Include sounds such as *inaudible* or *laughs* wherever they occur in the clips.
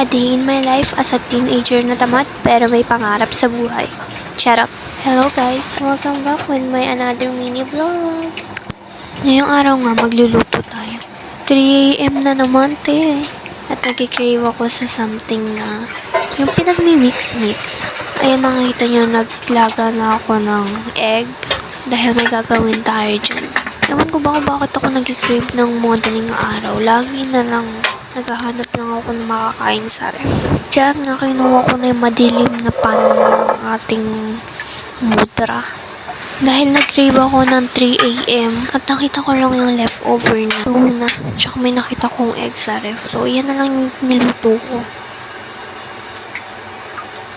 A day in my life as a teenager na tamad pero may pangarap sa buhay. Charot. Hello guys, welcome back with my another mini vlog. Ngayong araw nga magluluto tayo. 3am na naman te. At nagkikrave ako sa something na yung pinagmi-mix-mix. Ayan makikita nyo, naglaga na ako ng egg dahil may gagawin tayo dyan. Ewan ko ba kung bakit ako nagkikrave ng modeling araw. Lagi na lang naghahanap lang ako ng makakain sa ref. Diyan nga kinuha ko na yung madilim na pan ng ating mudra. Dahil nag-crave ako ng 3 a.m. at nakita ko lang yung leftover na tuna. Tsaka may nakita kong egg sa ref. So, yan na lang yung niluto ko.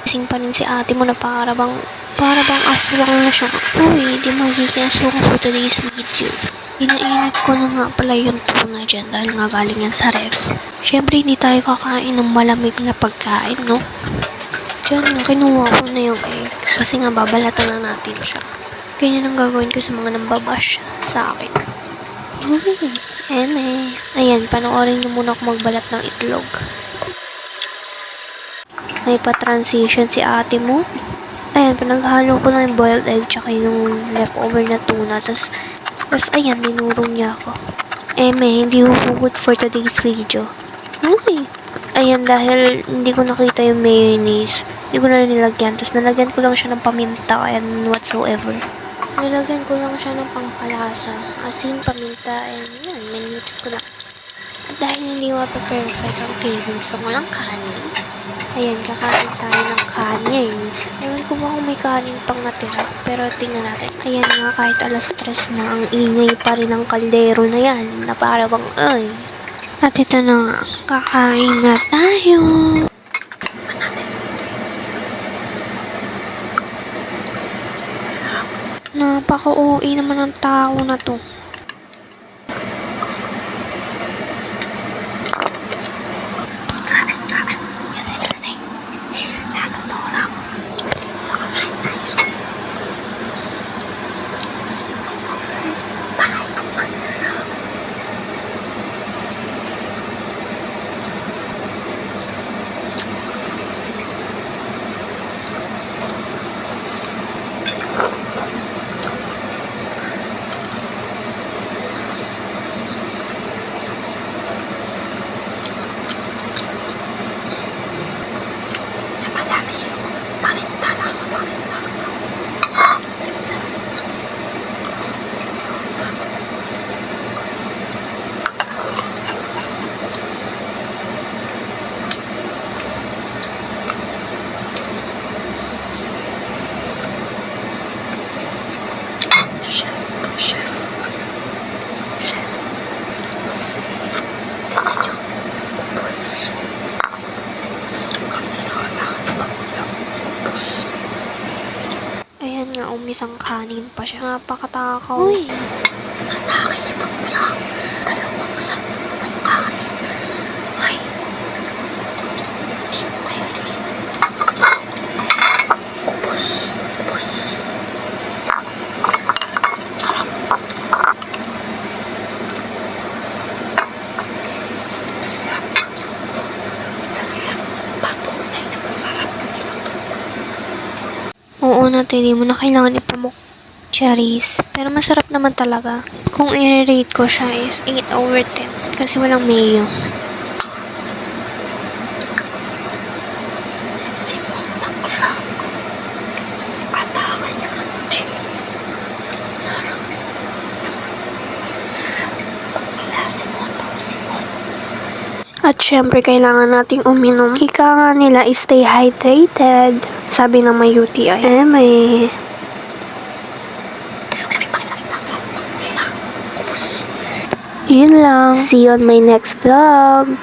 Sing pa rin si ate mo na para bang, para bang aswang na siya. Uy, di magiging aswang for today's video. Inainit ko na nga pala yung tuna dyan dahil nga galing yan sa ref. Siyempre, hindi tayo kakain ng malamig na pagkain, no? Diyan nga, kinuha ko na yung egg. Kasi nga, babalatan na natin siya. Ganyan ang gagawin ko sa mga nambabash sa akin. *laughs* Eme. Ayan, panoorin niyo muna ako magbalat ng itlog. May pa-transition si ate mo. Ayan, pinaghalo ko na yung boiled egg tsaka yung leftover na tuna. Tapos, tapos ayan, dinurong niya ako. Eme, hindi huhugot for today's video. Uy! Ayan, dahil hindi ko nakita yung mayonnaise, hindi ko na nilagyan. Tapos nalagyan ko lang siya ng paminta and whatsoever. Nilagyan ko lang siya ng pangkalasa. Asin, paminta, and yan, minix ko lang. Dahil hindi perfect ang cravings ko walang kanin, ayan, kakain tayo ng kanin. Ewan ko ba kung may kanin pang natira, pero tingnan natin. Ayan nga, kahit alas stress na, ang ingay pa rin ng kaldero na yan, na para bang, ay. At ito na nga, kakain na tayo. Napaka-OA naman ng tao na to. Umisang kanin pa siya. Napakatakaw. Uy! Atake si Bakla. Dalawang sampu ng kanin. Ay. Di ko kayo rin. Ubus. Ubus. Sarap. Talagang patunay na masarap. Oo natin, hindi mo na kailangan ipamuk cherries. Pero masarap naman talaga. Kung i-rate ko siya is 8 over 10. Kasi walang mayo. Si Bakla. Atake niya ante. Sarap. Bakla si Moto. Si Moto. At syempre, kailangan nating uminom. Ika nga nila stay hydrated. Sabi ng may UTI. Eh, may... Yun lang. See you on my next vlog.